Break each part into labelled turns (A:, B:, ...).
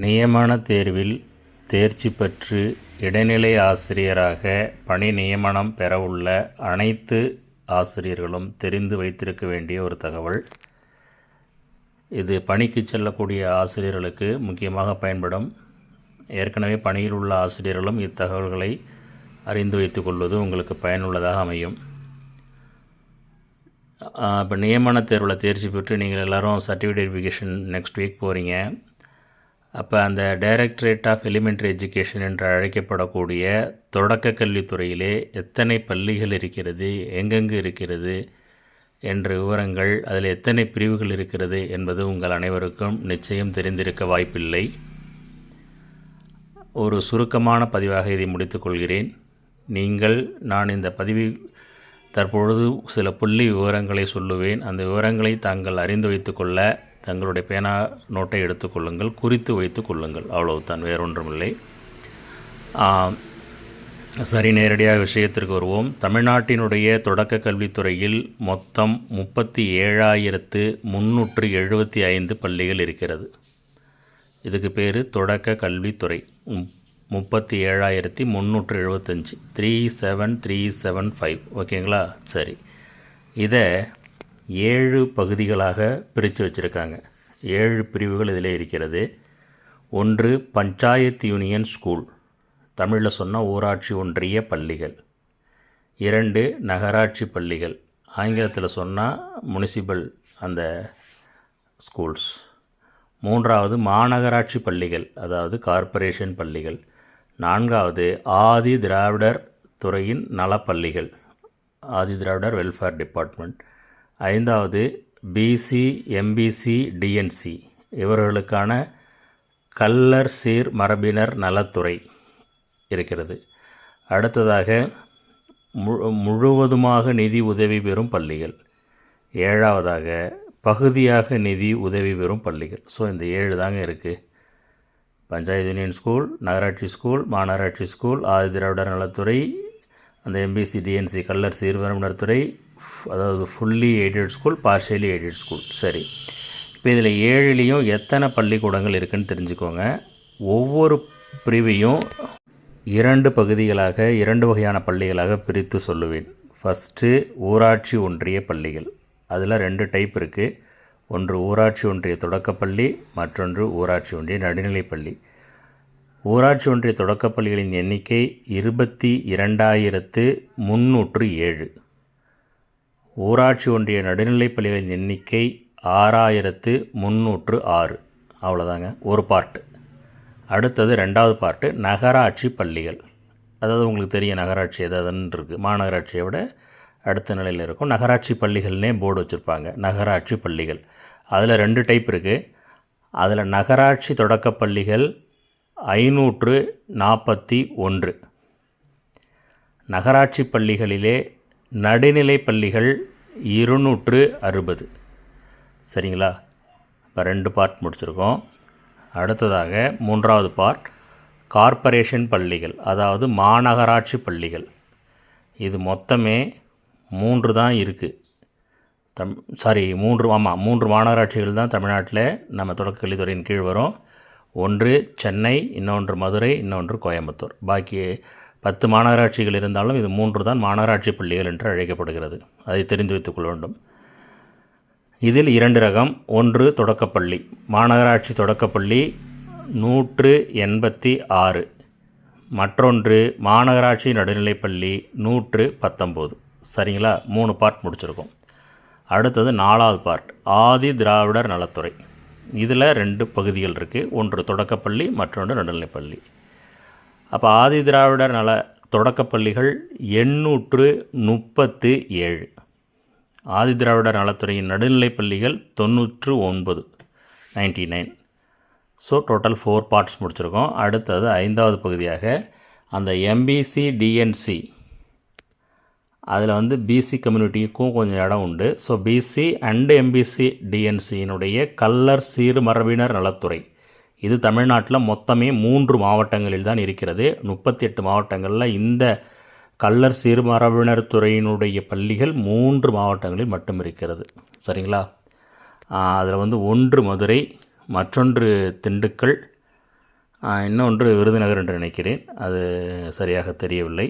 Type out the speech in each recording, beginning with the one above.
A: நியமன தேர்வில் தேர்ச்சி பெற்று இடைநிலை ஆசிரியராக பணி நியமனம் பெறவுள்ள அனைத்து ஆசிரியர்களும் தெரிந்து வைத்திருக்க வேண்டிய ஒரு தகவல். இது பணிக்கு செல்லக்கூடிய ஆசிரியர்களுக்கு முக்கியமாக பயன்படும். ஏற்கனவே பணியில் உள்ள ஆசிரியர்களும் இத்தகவல்களை அறிந்து வைத்துக் கொள்வது உங்களுக்கு பயனுள்ளதாக அமையும். இப்போ நியமன தேர்வில் தேர்ச்சி பெற்று நீங்கள் எல்லோரும் சர்டிஃபிகேட் வெரிஃபிகேஷன் நெக்ஸ்ட் வீக் போகிறீங்க அப்போ அந்த டைரக்டரேட் ஆஃப் எலிமெண்ட்ரி எஜுகேஷன் என்று அழைக்கப்படக்கூடிய தொடக்க கல்வித்துறையிலே எத்தனை பள்ளிகள் இருக்கிறது எங்கெங்கு இருக்கிறது என்ற விவரங்கள் அதில் எத்தனை பிரிவுகள் இருக்கிறது என்பது உங்கள் அனைவருக்கும் நிச்சயம் தெரிந்திருக்க வாய்ப்பில்லை. ஒரு சுருக்கமான பதிவாக இதை முடித்துக்கொள்கிறேன் நீங்கள் நான் இந்த பதிவில் தற்பொழுது சில புள்ளி விவரங்களை சொல்லுவேன். அந்த விவரங்களை தாங்கள் அறிந்து வைத்துக்கொள்ள தங்களுடைய பேனா நோட்டை எடுத்துக்கொள்ளுங்கள் குறித்து வைத்து கொள்ளுங்கள். அவ்வளவுதான் வேறொன்றுமில்லை. சரி நேரடியாக விஷயத்திற்கு வருவோம். தமிழ்நாட்டினுடைய தொடக்க கல்வித்துறையில் மொத்தம் முப்பத்தி ஏழாயிரத்து முந்நூற்று எழுபத்தி ஐந்து பள்ளிகள் இருக்கிறது. இதுக்கு பேர் தொடக்க கல்வித்துறை. முப்பத்தி ஏழாயிரத்தி முந்நூற்று எழுபத்தஞ்சி. Three seven three seven five. ஓகேங்களா? சரி. இதை ஏழு பகுதிகளாக பிரித்து வச்சுருக்காங்க. ஏழு பிரிவுகள் இதில் இருக்கிறது. ஒன்று பஞ்சாயத்து யூனியன் ஸ்கூல். தமிழில் சொன்னால் ஊராட்சி ஒன்றிய பள்ளிகள். இரண்டு நகராட்சி பள்ளிகள். ஆங்கிலத்தில் சொன்னால் முனிசிபல் அந்த ஸ்கூல்ஸ். மூன்றாவது மாநகராட்சி பள்ளிகள் அதாவது கார்ப்பரேஷன் பள்ளிகள். நான்காவது ஆதி திராவிடர் துறையின் நலப்பள்ளிகள் ஆதி திராவிடர் வெல்ஃபேர் டிபார்ட்மெண்ட். ஐந்தாவது பிசி எம்பிசி டிஎன்சி இவர்களுக்கான கல்லர் சீர் மரபினர் நலத்துறை இருக்கிறது. அடுத்ததாக முழுவதுமாக நிதி உதவி பெறும் பள்ளிகள். ஏழாவதாக பகுதியாக நிதி உதவி பெறும் பள்ளிகள். ஸோ இந்த ஏழு தாங்க இருக்குது பஞ்சாயத்து யூனியன் ஸ்கூல் நகராட்சி ஸ்கூல் மாநகராட்சி ஸ்கூல் ஆதி திராவிடர் நலத்துறை அந்த எம்பிசி டிஎன்சி கல்லர் சீர்வரம்பினர் துறை அதாவது fully aided school partially aided school சரி. இப்போ இதில் ஏழுலேயும் எத்தனை பள்ளிக்கூடங்கள் இருக்குதுன்னு தெரிஞ்சுக்கோங்க. ஒவ்வொரு பிரிவையும் இரண்டு பகுதிகளாக இரண்டு வகையான பள்ளிகளாக பிரித்து சொல்லுவேன். ஃபஸ்ட்டு ஊராட்சி ஒன்றிய பள்ளிகள். அதில் ரெண்டு டைப் இருக்குது ஒன்று ஊராட்சி ஒன்றிய தொடக்கப்பள்ளி மற்றொன்று ஊராட்சி ஒன்றிய நடுநிலைப்பள்ளி ஊராட்சி ஒன்றிய தொடக்கப்பள்ளிகளின் எண்ணிக்கை இருபத்தி இரண்டாயிரத்து முன்னூற்று ஏழு. ஊராட்சி ஒன்றிய நடுநிலைப்பள்ளிகளின் எண்ணிக்கை ஆறாயிரத்து முந்நூற்று ஆறு. அவ்வளோதாங்க ஒரு பார்ட்டு அடுத்தது ரெண்டாவது பார்ட்டு நகராட்சி பள்ளிகள். அதாவது உங்களுக்கு தெரியும் நகராட்சி எதாவதுன்னு இருக்குது மாநகராட்சியை விட அடுத்த நிலையில் இருக்கும். நகராட்சி பள்ளிகள்னே போர்டு வச்சுருப்பாங்க நகராட்சி பள்ளிகள். அதில் ரெண்டு டைப் இருக்குது அதில் நகராட்சி தொடக்கப்பள்ளிகள் ஐநூற்று நாற்பத்தி ஒன்று. நகராட்சி பள்ளிகளிலே நடுநிலை பள்ளிகள் இருநூற்று அறுபது. சரிங்களா? இப்போ ரெண்டு பார்ட் முடிச்சிருக்கோம். அடுத்ததாக மூன்றாவது பார்ட் கார்ப்பரேஷன் பள்ளிகள் அதாவது மாநகராட்சி பள்ளிகள். இது மொத்தமே மூன்று தான் இருக்குது தம் சாரி மூன்று ஆமாம் மூன்று மாநகராட்சிகள் தான் தமிழ்நாட்டில் நம்ம தொடக்க கல்வித்துறையின் கீழ் வரும். ஒன்று சென்னை இன்னொன்று மதுரை இன்னொன்று கோயம்புத்தூர். பாக்கி பத்து மாநகராட்சிகள் இருந்தாலும் இது மூன்று தான் மாநகராட்சி பள்ளிகள் என்று அழைக்கப்படுகிறது. அதை தெரிந்து வைத்துக்கொள்ள வேண்டும். இதில் இரண்டு ரகம் ஒன்று தொடக்கப்பள்ளி. மாநகராட்சி தொடக்கப்பள்ளி நூற்று எண்பத்தி ஆறு. மற்றொன்று மாநகராட்சி நடுநிலைப்பள்ளி நூற்று பத்தொம்போது. சரிங்களா? மூணு பார்ட் முடிச்சிருக்கோம். அடுத்தது நாலாவது பார்ட் ஆதி திராவிடர் நலத்துறை. இதில் ரெண்டு பகுதிகள் இருக்குது ஒன்று தொடக்கப்பள்ளி மற்றொன்று நடுநிலைப்பள்ளி. அப்போ ஆதி திராவிடர் நல தொடக்கப்பள்ளிகள் எண்ணூற்று முப்பத்து ஏழு. ஆதி திராவிடர் நலத்துறையின் நடுநிலைப்பள்ளிகள் தொண்ணூற்று ஒன்பது ninety nine. So total four parts முடிச்சிருக்கோம். அடுத்தது ஐந்தாவது பகுதியாக அந்த எம்பிசி டிஎன்சி அதில் வந்து பிசி கம்யூனிட்டிக்கும் கொஞ்சம் இடம் உண்டு. ஸோ பிசி அண்டு எம்பிசி டிஎன்சியினுடைய கல்லர் சீர்மரபினர் நலத்துறை. இது தமிழ்நாட்டில் மொத்தமே மூன்று மாவட்டங்களில் தான் இருக்கிறது. முப்பத்தி எட்டு மாவட்டங்களில் இந்த கல்லர் சீர்மரபினர் துறையினுடைய பள்ளிகள் மூன்று மாவட்டங்களில் மட்டும் இருக்கிறது. சரிங்களா? அதில் வந்து ஒன்று மதுரை மற்றொன்று திண்டுக்கல் இன்னொன்று விருதுநகர் என்று நினைக்கிறேன். அது சரியாக தெரியவில்லை.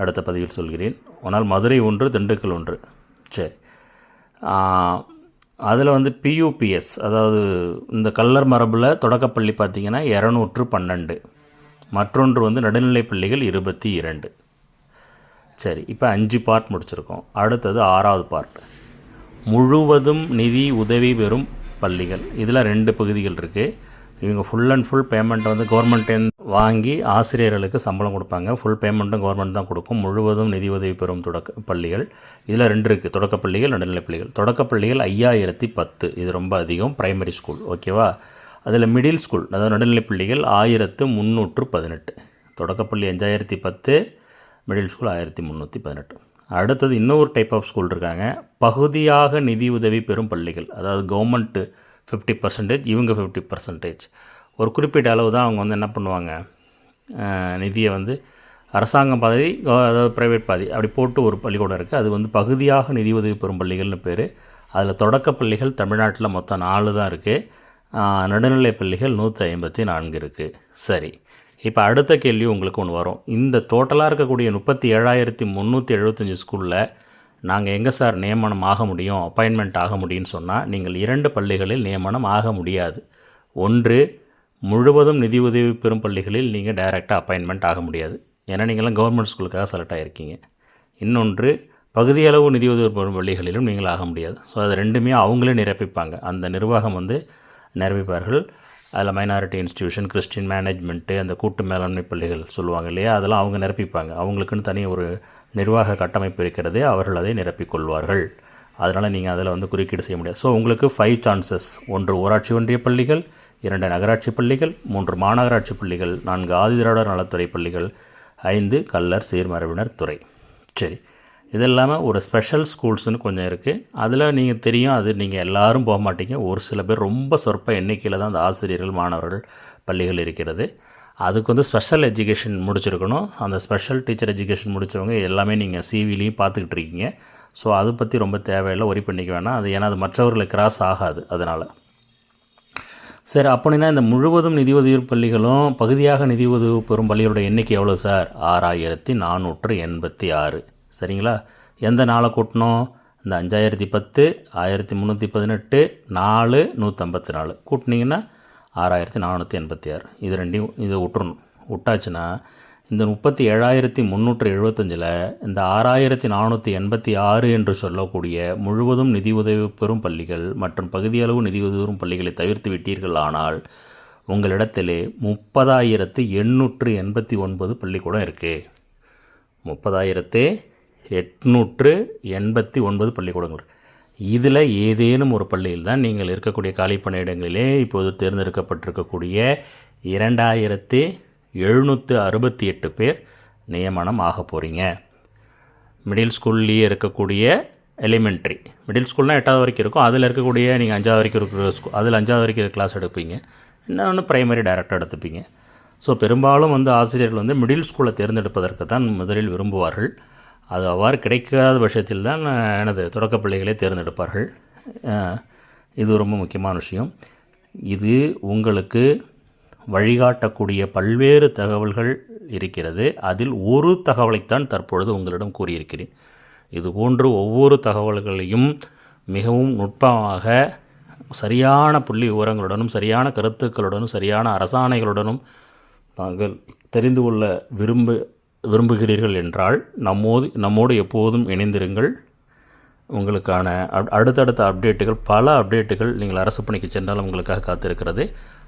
A: அடுத்த பதிவில் சொல்கிறேன். ஆனால் மதுரை ஒன்று திண்டுக்கல் ஒன்று. சரி அதில் வந்து பியூபிஎஸ் அதாவது இந்த கல்லர் மரபில் தொடக்கப்பள்ளி பார்த்திங்கன்னா இரநூற்று பன்னெண்டு. மற்றொன்று வந்து நடுநிலைப் பள்ளிகள் இருபத்தி இரண்டு. சரி இப்போ அஞ்சு பார்ட் முடிச்சிருக்கோம். அடுத்தது ஆறாவது பார்ட் முழுவதும் நிதி உதவி பெறும் பள்ளிகள். இதில் ரெண்டு பகுதிகள் இருக்குது இவங்க ஃபுல் அண்ட் ஃபுல் பேமெண்ட்டை வந்து கவர்மெண்ட் வாங்கி ஆசிரியர்களுக்கு சம்பளம் கொடுப்பாங்க. ஃபுல் பேமெண்ட்டும் கவர்மெண்ட் தான் கொடுக்கும். முழுவதும் நிதி உதவி பெறும் தொடக்க பள்ளிகள். இதில் ரெண்டு இருக்குது தொடக்கப் பள்ளிகள் நடுநிலைப் பள்ளிகள். தொடக்கப் பள்ளிகள் ஐயாயிரத்தி பத்து. இது ரொம்ப அதிகம். ப்ரைமரி ஸ்கூல் ஓகேவா அதில் மிடில் ஸ்கூல் அதாவது நடுநிலைப் பள்ளிகள் ஆயிரத்து முந்நூற்று பதினெட்டு. தொடக்கப்பள்ளி அஞ்சாயிரத்தி பத்து மிடில் ஸ்கூல் ஆயிரத்தி முந்நூற்றி பதினெட்டு. அடுத்தது இன்னொரு டைப் ஆஃப் ஸ்கூல் இருக்காங்க. பகுதியாக நிதி உதவி பெறும் பள்ளிகள். அதாவது கவர்மெண்ட்டு ஃபிஃப்டி பர்சன்டேஜ் இவங்க ஃபிஃப்டி பர்சன்டேஜ் ஒரு குறிப்பிட்ட அளவு தான் அவங்க வந்து என்ன பண்ணுவாங்க? நிதியை வந்து அரசாங்கம் பாதி அதாவது ப்ரைவேட் பாதி அப்படி போட்டு ஒரு பள்ளிக்கூடம் இருக்குது அது வந்து பகுதியாக நிதி உதவி பெறும் பள்ளிகள்னு பேர். அதில் தொடக்கப் பள்ளிகள் தமிழ்நாட்டில் மொத்தம் நாலு தான் இருக்குது நடுநிலை பள்ளிகள் நூற்றி ஐம்பத்தி நான்கு இருக்குது சரி. இப்போ அடுத்த கேள்வி உங்களுக்கு ஒன்று வரும். இந்த டோட்டலாக இருக்கக்கூடிய முப்பத்தி ஏழாயிரத்தி முந்நூற்றி எழுபத்தஞ்சி ஸ்கூலில் நாங்கள் எங்கே சார் நியமனம் ஆக முடியும்? அப்பாயின்மெண்ட் ஆக முடியும்னு சொன்னால் நீங்கள் இரண்டு பள்ளிகளில் நியமனம் ஆக முடியாது. ஒன்று முழுவதும் நிதி உதவி பெறும் பள்ளிகளில் நீங்கள் டைரெக்டாக அப்பாயின்மெண்ட் ஆக முடியாது. ஏன்னா நீங்களாம் கவர்மெண்ட் ஸ்கூலுக்காக செலக்ட் ஆகிருக்கீங்க இன்னொன்று பகுதியளவு நிதி உதவி பெறும் பள்ளிகளிலும் நீங்கள் ஆக முடியாது. ஸோ அது ரெண்டுமே அவங்களே நிரப்பிப்பாங்க. அந்த நிர்வாகம் வந்து நிரப்பிப்பார்கள் அதில் மைனாரிட்டி இன்ஸ்டியூஷன் கிறிஸ்டின் மேனேஜ்மெண்ட்டு அந்த கூட்டு மேலாண்மை பள்ளிகள் சொல்லுவாங்க இல்லையா? அதெல்லாம் அவங்க நிரப்பிப்பாங்க. அவங்களுக்குன்னு தனி ஒரு நிர்வாக கட்டமைப்பு இருக்கிறது அவர்கள் அதை நிரப்பிக்கொள்வார்கள் அதனால் நீங்கள் அதில் வந்து குறுக்கீடு செய்ய முடியாது. ஸோ உங்களுக்கு ஃபைவ் சான்சஸ் ஒன்று ஊராட்சி ஒன்றிய பள்ளிகள் இரண்டு நகராட்சி பள்ளிகள் மூன்று மாநகராட்சி பள்ளிகள் நான்கு ஆதிதிராவிடர் நலத்துறை பள்ளிகள் ஐந்து கல்லர் சீர்மரபினர் துறை. சரி இது இல்லாமல் ஒரு ஸ்பெஷல் ஸ்கூல்ஸ்னு கொஞ்சம் இருக்குது அதில் நீங்கள் தெரியும் அது நீங்கள் எல்லாரும் போக மாட்டீங்க. ஒரு சில பேர் ரொம்ப சொற்ப எண்ணிக்கையில் தான் அந்த ஆசிரியர்கள் மாணவர்கள் பள்ளிகள் இருக்கிறது. அதுக்கு வந்து ஸ்பெஷல் எஜுகேஷன் முடிச்சிருக்கணும். அந்த ஸ்பெஷல் டீச்சர் எஜுகேஷன் முடித்தவங்க எல்லாமே நீங்கள் சிவிலையும் பார்த்துக்கிட்டு இருக்கீங்க. ஸோ அதை பற்றி ரொம்ப தேவையில்லை ஒரி பண்ணிக்க வேணாம். அது ஏன்னா அது மற்றவர்களை கிராஸ் ஆகாது அதனால். சரி அப்படின்னா இந்த முழுவதும் நிதி உதவி பள்ளிகளும் பகுதியாக நிதி உதவி பெறும் பள்ளிகளோட எண்ணிக்கை எவ்வளோ சார்? ஆறாயிரத்தி நானூற்று எண்பத்தி ஆறு. சரிங்களா? எந்த நாளை கூட்டணும்? இந்த அஞ்சாயிரத்தி பத்து ஆயிரத்தி முந்நூற்றி பதினெட்டு நாலு நூற்றம்பத்தி நாலு. கூட்டினீங்கன்னா ஆறாயிரத்தி நானூற்றி எண்பத்தி ஆறு. இது ரெண்டையும் இதை விட்டுறணும். விட்டாச்சுன்னா இந்த முப்பத்தி ஏழாயிரத்தி முந்நூற்று எழுபத்தஞ்சில் இந்த ஆறாயிரத்தி நானூற்றி எண்பத்தி ஆறு என்று சொல்லக்கூடிய முழுவதும் நிதி உதவி பெறும் பள்ளிகள் மற்றும் பகுதியளவு நிதி உதவி பெறும் பள்ளிகளை தவிர்த்து விட்டீர்கள் ஆனால் உங்களிடத்திலே முப்பதாயிரத்து எண்ணூற்று எண்பத்தி ஒன்பது பள்ளிக்கூடம் இருக்குது முப்பதாயிரத்து எட்நூற்று எண்பத்தி ஒன்பது பள்ளிக்கூடங்கள் இதில் ஏதேனும் ஒரு பள்ளியில் தான் நீங்கள் இருக்கக்கூடிய காலி பணியிடங்களிலே இப்போது தேர்ந்தெடுக்கப்பட்டிருக்கக்கூடிய இரண்டாயிரத்தி எழுநூற்று அறுபத்தி எட்டு பேர் நியமனம் ஆக போகிறீங்க மிடில் ஸ்கூல்லேயே இருக்கக்கூடிய எலிமெண்ட்ரி மிடில் ஸ்கூல்னால் எட்டாவது வரைக்கும் இருக்கும். அதில் இருக்கக்கூடிய நீங்கள் அஞ்சாவது வரைக்கும் இருக்கிற ஸ்கூல் அதில் அஞ்சாவது வரைக்கும் கிளாஸ் எடுப்பீங்க. இன்னொன்று ப்ரைமரி டைரக்டாக எடுத்துப்பீங்க. ஸோ பெரும்பாலும் வந்து ஆசிரியர்கள் வந்து மிடில் ஸ்கூலை தேர்ந்தெடுப்பதற்கு தான் முதலில் விரும்புவார்கள். அது அவ்வாறு கிடைக்காத பட்சத்தில் தான் எனது தொடக்கப் பள்ளிகளை தேர்ந்தெடுப்பார்கள். இது ரொம்ப முக்கியமான விஷயம். இது உங்களுக்கு வழிகாட்டக்கூடிய பல்வேறு தகவல்கள் இருக்கிறது. அதில் ஒரு தகவலைத்தான் தற்பொழுது உங்களிடம் கூறியிருக்கிறேன். இது போன்று ஒவ்வொரு தகவல்களையும் மிகவும் நுட்பமாக சரியான புள்ளி விவரங்களுடனும் சரியான கருத்துக்களுடனும் சரியான அரசாணைகளுடனும் நாங்கள் தெரிந்து கொள்ள விரும்ப விரும்புகிறீர்கள் என்றால் நம்மோது நம்மோடு எப்போதும் இணைந்திருங்கள். உங்களுக்கான அப்- அடுத்தடுத்த அப்டேட்டுகள் பல அப்டேட்டுகள் நீங்கள் அரசு பணிக்கு சென்றால் உங்களுக்காக காத்திருக்கிறது.